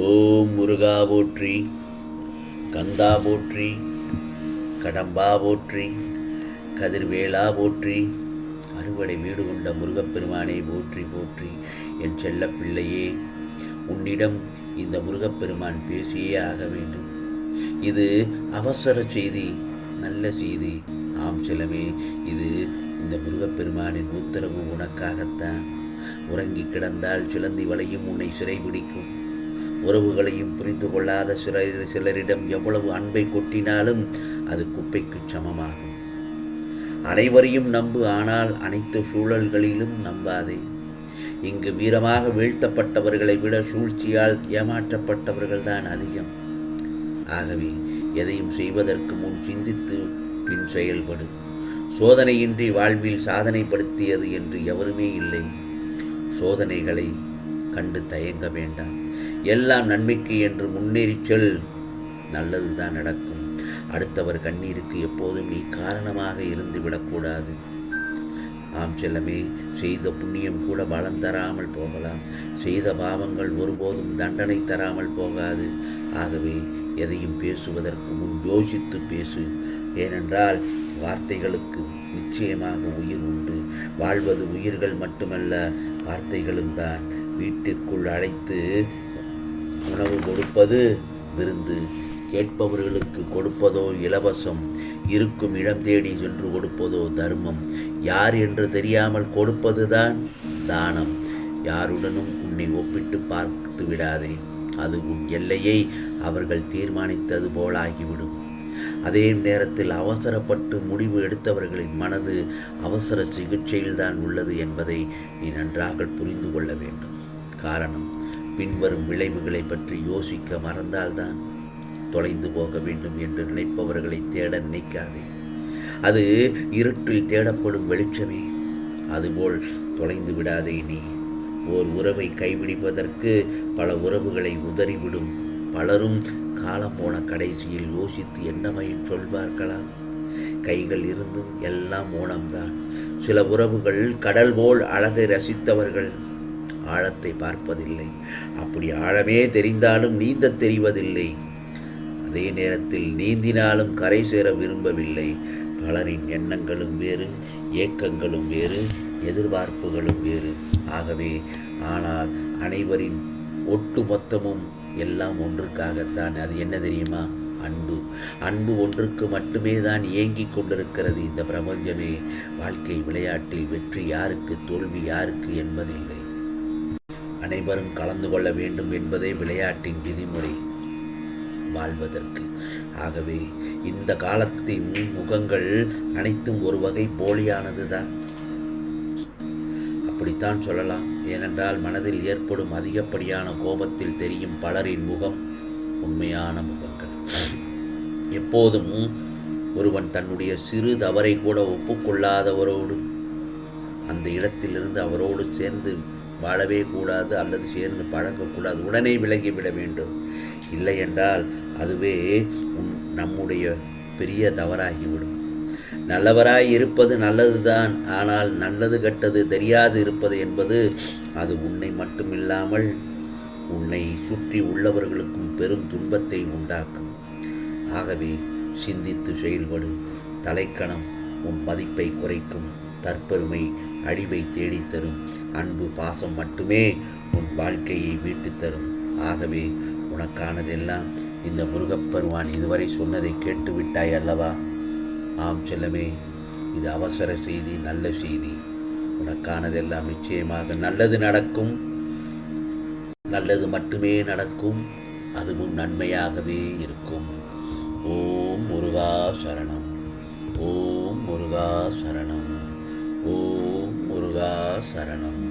ஓம் முருகா போற்றி கந்தா போற்றி கடம்பா போற்றி கதிர்வேலா போற்றி அறுவடை வீடு கொண்ட முருகப்பெருமானை போற்றி போற்றி. என் செல்ல பிள்ளையே உன்னிடம் இந்த முருகப்பெருமான் பேசியே ஆக வேண்டும். இது அவசர செய்தி நல்ல செய்தி. ஆம் செல்லமே இது இந்த முருகப்பெருமானின் உத்தரவு உனக்காகத்தான். உறங்கி கிடந்தால் சிலந்தி வலையும் உன்னை சிறைபிடிக்கும். உறவுகளையும் புரிந்து கொள்ளாத சிலர் சிலரிடம் எவ்வளவு அன்பை கொட்டினாலும் அது குப்பைக்கு சமமாகும். அனைவரையும் நம்பு ஆனால் அனைத்து சூழல்களிலும் நம்பாதே. இங்கு வீரமாக வீழ்த்தப்பட்டவர்களை விட சூழ்ச்சியால் ஏமாற்றப்பட்டவர்கள்தான் அதிகம். ஆகவே எதையும் செய்வதற்கு முன் சிந்தித்து பின் செயல்படு. சோதனையின்றி வாழ்வில் சாதனைப்படுத்தியது என்று எவருமே இல்லை. சோதனைகளை கண்டு தயங்க வேண்டாம். எல்லாம் நன்மைக்கு என்று முன்னேறி செல். நல்லதுதான் நடக்கும். அடுத்தவர் கண்ணீருக்கு எப்போதும் நீ காரணமாக இருந்து விடக்கூடாது. ஆம் செல்லமே செய்த புண்ணியம் கூட பலம் தராமல் போகலாம். செய்த பாவங்கள் ஒருபோதும் தண்டனை தராமல் போகாது. ஆகவே எதையும் பேசுவதற்கு முன் யோசித்து பேசு. ஏனென்றால் வார்த்தைகளுக்கு நிச்சயமாக உயிர் உண்டு. வாழ்வது உயிர்கள் மட்டுமல்ல வார்த்தைகளும் தான். வீட்டிற்குள் அழைத்து உணவு கொடுப்பது விருந்து. கேட்பவர்களுக்கு கொடுப்பதோ இலவசம். இருக்கும் இடம் தேடி சென்று கொடுப்பதோ தர்மம். யார் என்று தெரியாமல் கொடுப்பதுதான் தானம். யாருடனும் உன்னை ஒப்பிட்டு பார்த்து விடாதே. அது உன் எல்லையை அவர்கள் தீர்மானித்தது போலாகிவிடும் அதே நேரத்தில் அவசரப்பட்டு முடிவு எடுத்தவர்களின் மனது அவசர சிகிச்சையில்தான் உள்ளது என்பதை நீ நன்றாக புரிந்து கொள்ள வேண்டும். காரணம் பின்வரும் விளைவுகளை பற்றி யோசிக்க மறந்தால்தான் தொலைந்து போக வேண்டும் என்று நினைப்பவர்களை தேட நினைக்காதே. அது இருட்டில் தேடப்படும் வெளிச்சமே. அதுபோல் தொலைந்து விடாதே நீ. ஓர் உறவை கைபிடிப்பதற்கு பல உறவுகளை உதறிவிடும். பலரும் காலம் போன கடைசியில் யோசித்து என்ன பயன் சொல்வார்களாம் கைகள் இருந்தும் எல்லாம் ஓணம்தான் சில உறவுகள் கடல் போல் அழகை ரசித்தவர்கள். ஆழத்தை பார்ப்பதில்லை. அப்படி ஆழமே தெரிந்தாலும் நீந்தத் தெரிவதில்லை. அதே நேரத்தில் நீந்தினாலும் கரை சேர விரும்பவில்லை. பலரின் எண்ணங்களும் வேறு ஏக்கங்களும் வேறு எதிர்பார்ப்புகளும் வேறு. ஆகவே ஆனால் அனைவரின் ஒட்டு மொத்தமும் எல்லாம் ஒன்றுக்காகத்தான். அது என்ன தெரியுமா? அன்பு. அன்பு ஒன்றுக்கு மட்டுமே தான் இயங்கிக் கொண்டிருக்கிறது இந்த பிரபஞ்சமே. வாழ்க்கை விளையாட்டில் வெற்றி யாருக்கு தோல்வி யாருக்கு என்பதில்லை. அனைவரும் கலந்து கொள்ள வேண்டும் என்பதே விளையாட்டின் விதிமுறை. வாழ்வதற்கு. ஆகவே இந்த காலத்தின் முகங்கள் அனைத்தும் ஒரு வகை போலியானது தான் அப்படித்தான் சொல்லலாம். ஏனென்றால் மனதில் ஏற்படும் அதிகப்படியான கோபத்தில் தெரியும் பலரின் முகம் உண்மையான முகங்கள். எப்போதும் ஒருவன் தன்னுடைய சிறு தவறை கூட ஒப்புக்கொள்ளாதவரோடு அந்த இடத்திலிருந்து அவரோடு சேர்ந்து வாழவே கூடாது அல்லது சேர்ந்து பழகக்கூடாது உடனே விலகிவிட வேண்டும். இல்லை என்றால் அதுவே உன் நம்முடைய பெரிய தவறாகிவிடும். நல்லவராய் இருப்பது நல்லதுதான். ஆனால் நல்லது கெட்டது தெரியாது இருப்பது என்பது அது உன்னை மட்டுமில்லாமல் உன்னை சுற்றி உள்ளவர்களுக்கும் பெரும் துன்பத்தை உண்டாக்கும். ஆகவே சிந்தித்து செயல்படு. தலைக்கணம் உன் மதிப்பை குறைக்கும். தற்பெருமை அழிவை தேடித் தரும். அன்பு பாசம் மட்டுமே உன் வாழ்க்கையை மீட்டு தரும். ஆகவே உனக்கானதெல்லாம் இந்த முருகப்பெருமான் இதுவரை சொன்னதை கேட்டு விட்டாய் அல்லவா? ஆம் செல்லமே இது அவசர செய்தி நல்ல செய்தி. உனக்கானதெல்லாம் நிச்சயமாக நல்லது நடக்கும். நல்லது மட்டுமே நடக்கும். அதுவும் நன்மையாகவே இருக்கும். ஓம் முருகா சரணம். ஓம் முருகா சரணம். ஓம் சரணம்